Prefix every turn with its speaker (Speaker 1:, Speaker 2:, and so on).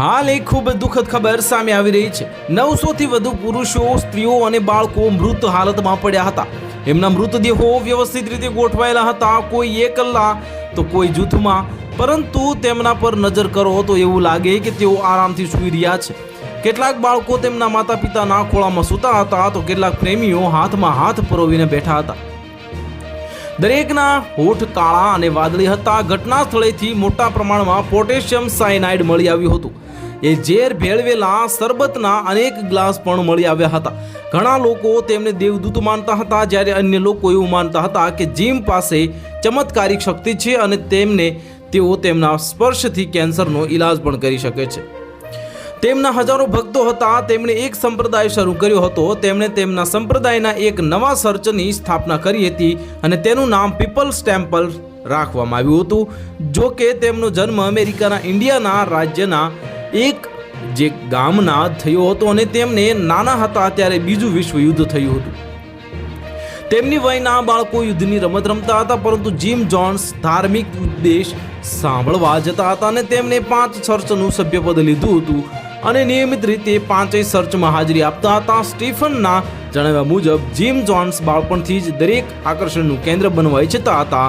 Speaker 1: હાલ એક ખૂબ દુઃખદ ખબર સામે આવી રહી છે. નવસોથી વધુ પુરુષો, સ્ત્રીઓ અને બાળકો મૃત હાલતમાં પડ્યા હતા. એમના મૃતદેહો વ્યવસ્થિત રીતે ગોઠવાયેલા હતા. કોઈ એકલા તો કોઈ જૂથમાં. પરંતુ તેમના પર નજર કરો તો એવું લાગે કે તેઓ આરામથી સૂઈ રહ્યા છે. કેટલાક બાળકો તેમના માતા પિતાના ખોળામાં સૂતા હતા તો કેટલાક પ્રેમીઓ હાથમાં હાથ પરોવીને બેઠા હતા. દરેકના હોઠ કાળા અને વાદળી હતા. ઘટના સ્થળેથી મોટા પ્રમાણમાં પોટેશિયમ સાયનાઇડ મળી આવ્યું હતું. એ ઝેર ભેળવેલા શરબતના અનેક ગ્લાસ પણ મળી આવ્યા હતા. ઘણા લોકો તેમને દેવદૂત માનતા હતા, જ્યારે અન્ય લોકો એવું માનતા હતા કે જીમ પાસે ચમત્કારિક શક્તિ છે અને તેમને તેઓ તેમના સ્પર્શથી કેન્સરનો ઈલાજ પણ કરી શકે છે. તેમના હજારો ભક્તો હતા, તેમણે એક સંપ્રદાય શરૂ કર્યો હતો. તેમણે તેમના સંપ્રદાયના એક નવા સર્ચની સ્થાપના કરી હતી અને તેનું નામ પીપલ્સ ટેમ્પલ રાખવામાં આવ્યું હતું. જો કે તેમનો જન્મ અમેરિકાના ઇન્ડિયાના રાજ્યના એક જે ગામના થયો હતો અને તેમને નાના હતા ત્યારે બીજું વિશ્વ યુદ્ધ થયું હતું. તેમની વયના બાળકો યુદ્ધની રમત રમતા હતા, પરંતુ જીમ જોન્સ ધાર્મિક ઉદ્દેશ સાંભળવા જતા હતા અને તેમણે પાંચ ચર્ચનું સભ્યપદ લીધું હતું અને નિયમિત રીતે પાંચેય સર્ચમાં હાજરી આપતા હતા, સ્ટીફનના જણાવ્યા મુજબ, જીમ જોન્સ બાળપણથી જ દરેક આકર્ષણનું કેન્દ્ર બનવા ઈચ્છતા હતા